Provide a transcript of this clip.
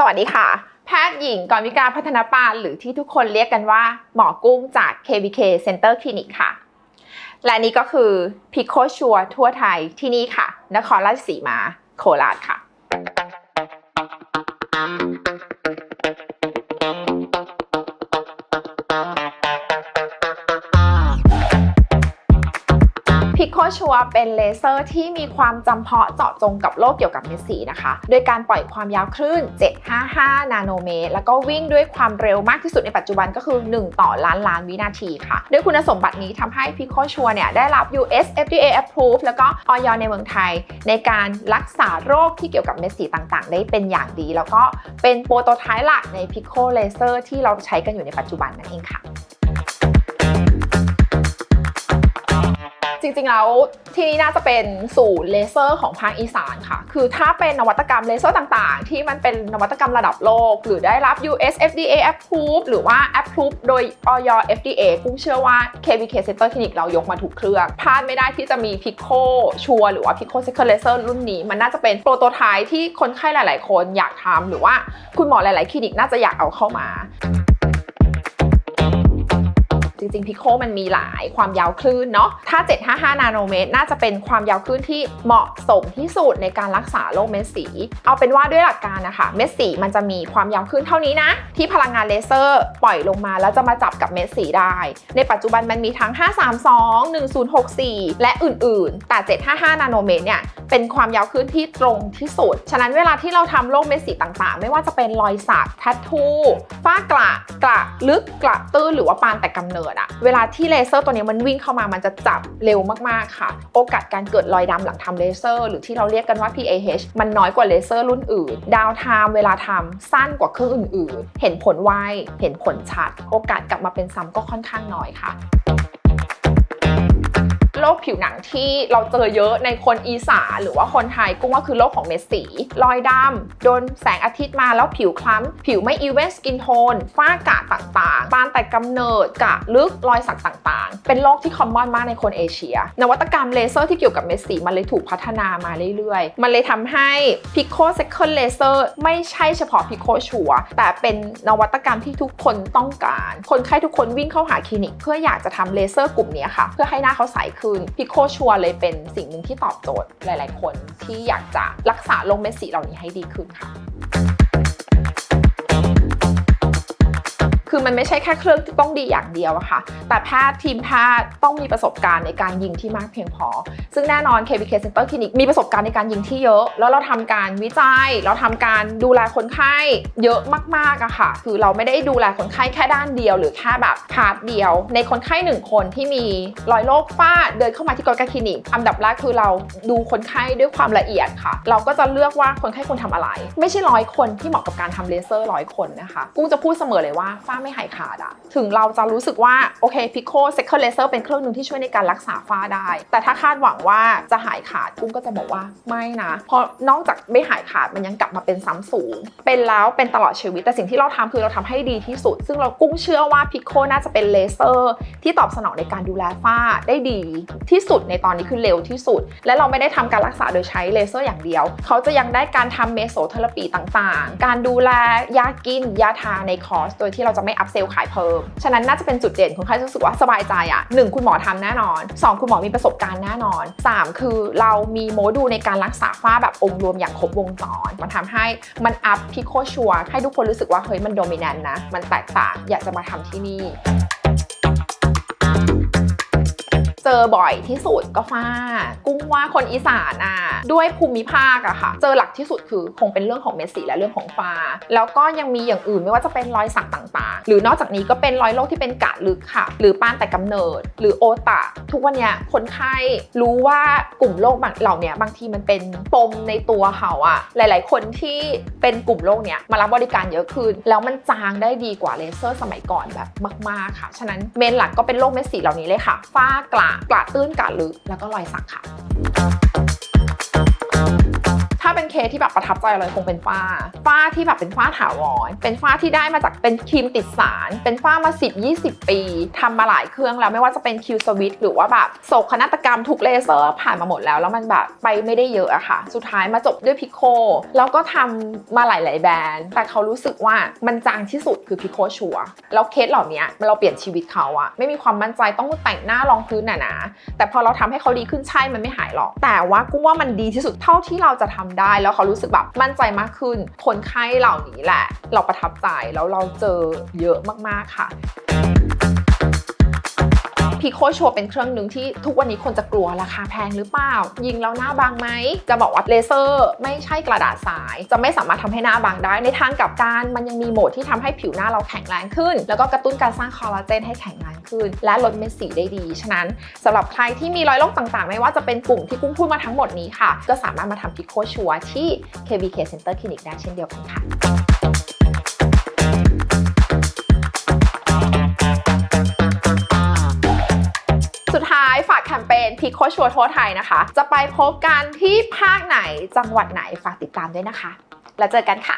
สวัสดีค่ะ แพทย์หญิงกรวิกาพัฒนาปานหรือที่ทุกคนเรียกกันว่า หมอกุ้งจาก KBK Center Clinic ค่ะ และนี่ก็คือพิโคชัวทั่วไทยที่นี่ค่ะ นครราชสีมาโคราชค่ะ ชัวเป็นเลเซอร์ที่มีความจำเพาะเจาะจงกับโรคเกี่ยวกับเม็ดสีนะคะ โดยการปล่อยความยาวคลื่น 755 นาโนเมตร แล้วก็วิ่งด้วยความเร็วมากที่สุดในปัจจุบันก็คือ 1 ต่อล้านล้านวินาทีค่ะ ด้วยคุณสมบัตินี้ทำให้พิโคชัวเนี่ยได้รับ US FDA approve แล้วก็ออยในเมืองไทย ในการรักษาโรคที่เกี่ยวกับเม็ดสีต่างๆ ได้เป็นอย่างดี แล้วก็เป็นโปรโตไทป์หลักในพิโคเลเซอร์ที่เราใช้กันอยู่ในปัจจุบันนั่นเองค่ะ ริงๆแล้วที่นี่น่าจะเป็นศูนย์เลเซอร์ของภาคอีสานค่ะ คือถ้าเป็นนวัตกรรมเลเซอร์ต่างๆ ที่มันเป็นนวัตกรรมระดับโลก หรือได้รับ US FDA approve หรือว่า approve โดยออย FDA กุ้งเชื่อว่า KBK Center Clinic เรายกมาถูกเครื่องพลาดไม่ได้ที่จะมี Pico ชัวหรือว่า Pico Second Laser รุ่นนี้ มันน่าจะเป็นโปรโตไทป์ที่คนไข้หลาย ๆ คนอยากทำหรือว่าคุณหมอหลาย ๆ คลินิกน่าจะอยากเอาเข้ามา จริงๆพิโคมันมีหลายความยาวคลื่นเนาะ ถ้า 755 นาโนเมตร น่าจะเป็นความยาวคลื่นที่เหมาะสมที่สุดในการรักษาโรคเม็ดสี เอาเป็นว่าด้วยหลักการนะคะ เม็ดสีมันจะมีความยาวคลื่นเท่านี้นะ ที่พลังงานเลเซอร์ปล่อยลงมาแล้วจะมาจับกับเม็ดสีได้ ในปัจจุบันมันมีทั้ง 532 1064 และอื่นๆ แต่ 755 นาโนเมตรเนี่ย เป็นความยาวคลื่นที่ตรงที่สุด ฉะนั้นเวลาที่เราทำโรคเม็ดสีต่างๆ ไม่ว่าจะเป็นรอยสักแทททู ฝ้ากระ กระ ลึก กระตื้นหรือว่าปานแต่กำเนิดอะเวลาที่เลเซอร์ตัวนี้มันวิ่งเข้ามามันจะจับเร็วมากๆค่ะ โอกาสการเกิดรอยดำหลังทำเลเซอร์ หรือที่เราเรียกกันว่า PAH มันน้อยกว่าเลเซอร์รุ่นอื่น ดาวไทม์เวลาทำสั้นกว่าเครื่องอื่น ๆ เห็นผลไว เห็นผลชัด โอกาสกลับมาเป็นซ้ำก็ค่อนข้างน้อยค่ะ โรคผิวหนังที่เราเจอเยอะในคนอีสานหรือว่าคนไทยกุ้งว่าคือโรคของเม็ดสี รอยดำโดนแสงอาทิตย์มาแล้วผิวคล้ำ ผิวไม่อีเวนสกินโทนฝ้ากระต่างๆบานแต่กำเนิดกระลึกรอยสักต่างๆ เป็นโรคที่คอมมอนมากในคนเอเชีย นวัตกรรมเลเซอร์ที่เกี่ยวกับเม็ดสีมันเลยถูกพัฒนามาเรื่อยๆ มันเลยทำให้ Pico Second Laser ไม่ใช่เฉพาะ Pico ชัวแต่เป็นนวัตกรรมที่ทุกคนต้องการ คนไข้ทุกคนวิ่งเข้าหาคลินิก เพื่ออยากจะทำเลเซอร์กลุ่มนี้ค่ะ เพื่อให้หน้าเขาใสขึ้นพิโคชัวเลยเป็นสิ่งหนึ่งที่ตอบโจทย์หลาย ๆ คนที่อยากจะรักษาโรคเม็ดสีเหล่านี้ให้ดีขึ้นค่ะ คือมันไม่ใช่แค่เครื่องที่ต้องดีอย่างเดียวอะค่ะ แต่แพทย์ทีมแพทย์ต้องมีประสบการณ์ในการยิงที่มากเพียงพอ ซึ่งแน่นอน KBK Center Clinic มีประสบการณ์ในการยิงที่เยอะ แล้วเราทำการวิจัย เราทำการดูแลคนไข้เยอะมากๆอะค่ะ คือเราไม่ได้ดูแลคนไข้แค่ด้านเดียว หรือแค่แบบพาร์ทเดียว ในคนไข้หนึ่งคนที่มีรอยโรคฝ้าเดินเข้ามาที่กรกคลินิก อันดับแรกคือเราดูคนไข้ด้วยความละเอียดค่ะ เราก็จะเลือกว่าคนไข้ควรทำอะไร ไม่ใช่ร้อยคนที่เหมาะกับการทำเลเซอร์ร้อยคนนะคะ กุ้งจะพูดเสมอเลยว่าฝ้าไม่หายขาดอะถึงเราจะรู้สึกว่า โอเคพิโคเซคันเลเซอร์เป็นเครื่องหนึ่งที่ช่วยในการรักษาฝ้าได้ แต่ถ้าคาดหวังว่าจะหายขาดกุ้งก็จะบอกว่าไม่นะเพราะนอกจากไม่หายขาดมันยังกลับมาเป็นซ้ำสูง เป็นแล้วเป็นตลอดชีวิตแต่สิ่งที่เราทำคือเราทำให้ดีที่สุด ซึ่งเรากุ้งเชื่อว่าพิโคน่าจะเป็นเลเซอร์ ที่ตอบสนองในการดูแลฝ้าได้ดีที่สุดในตอนนี้คือเร็วที่สุด และเราไม่ได้ทำการรักษาโดยใช้เลเซอร์อย่างเดียว เขาจะยังได้การทำเมโซเทอราปีต่างๆ การดูแลยากินยาทาในคอร์สโดยที่เราจะไม่อัพเซลขายเพิ่ม ฉะนั้นน่าจะเป็นจุดเด่นคนไข้รู้สึกว่าสบายใจอะหนึ่งคุณหมอทำแน่นอน 2 คุณหมอมีประสบการณ์แน่นอน 3 คือเรามีโมดูลในการรักษาฝ้าแบบองค์รวมอย่างครบวงจร มันทำให้มันอัพพิโคชัวให้ทุกคนรู้สึกว่าเฮ้ยมันโดมิเนน์นะ มันแตกต่างอยากจะมาทำที่นี่ เจอบ่อยที่สุดก็ฝ้า กุ้งว่าคนอีสานอะด้วยภูมิภาคอะค่ะ เจอหลักที่สุดคือคงเป็นเรื่องของเม็ดสีและเรื่องของฝ้า แล้วก็ยังมีอย่างอื่นไม่ว่าจะเป็นรอยสักต่าง ๆ หรือนอกจากนี้ก็เป็นรอยโรคที่เป็นกะลึกค่ะ หรือปานแต่กำเนิด หรือโอตะ ทุกวันนี้คนไข้รู้ว่ากลุ่มโรคบางเหล่านี้บางทีมันเป็นปมในตัวเขาอะหลาย ๆ คนที่เป็นกลุ่มโรคเนี้ยมารับบริการเยอะขึ้น แล้วมันจางได้ดีกว่าเลเซอร์สมัยก่อนแบบมาก ๆ ค่ะ ฉะนั้นเมนหลักก็เป็นโรคเม็ดสีเหล่านี้เลยค่ะ ฝ้ากระกระตื้นกระลึกแล้วก็รอยสักค่ะ ถ้าเป็นเคสที่แบบประทับใจเลยคงเป็นฝ้า ฝ้าที่แบบเป็นฝ้าถาวร เป็นฝ้าที่ได้มาจากเป็นครีมติดสาร เป็นฝ้ามา 10 20 ปีทำมาหลายเครื่องแล้วไม่ว่าจะเป็นคิวสวิตหรือว่าแบบโศกนาฏกรรมถูกเลเซอร์ผ่านมาหมดแล้วแล้วมันแบบไปไม่ได้เยอะอะค่ะ สุดท้ายมาจบด้วยพิโคแล้วก็ทำมาหลาย ๆ แบรนด์ แต่เขารู้สึกว่ามันจางที่สุดคือพิโคชัวแล้วเคสเหล่านี้เราเปลี่ยนชีวิตเขาอะไม่มีความมั่นใจต้องแต่งหน้ารองพื้นหนาๆแต่พอเราทำให้เขาดีขึ้นใช่มันไม่หายหรอก แต่ว่ากุ้งว่ามันดีที่สุดเท่าที่เราจะทำได้ แล้วเขารู้สึกแบบมั่นใจมากขึ้น คนไข้เหล่านี้แหละ เราประทับใจแล้วเราเจอเยอะมากๆค่ะ พีโคชัวเป็นเครื่องหนึ่งที่ทุกวันนี้คนจะกลัวราคาแพงหรือเปล่า ยิงแล้วหน้าบางไหม จะบอกว่าเลเซอร์ไม่ใช่กระดาษสาย จะไม่สามารถทำให้หน้าบางได้ ในทางกลับกันมันยังมีโหมดที่ทำให้ผิวหน้าเราแข็งแรงขึ้น แล้วก็กระตุ้นการสร้างคอลลาเจนให้แข็งแรงขึ้น และลดเม็ดสีได้ดี ฉะนั้นสำหรับใครที่มีรอยโรคต่างๆ ไม่ว่าจะเป็นกลุ่มที่กุ้งพูดมาทั้งหมดนี้ค่ะ ก็สามารถมาทำพีโคชัวที่ KBK Center Clinic ได้เช่นเดียวกันค่ะ แคมเปญพีโคชัวทั่วไทยนะคะ จะไปพบกันที่ภาคไหนจังหวัดไหนฝากติดตามด้วยนะคะ แล้วเจอกันค่ะ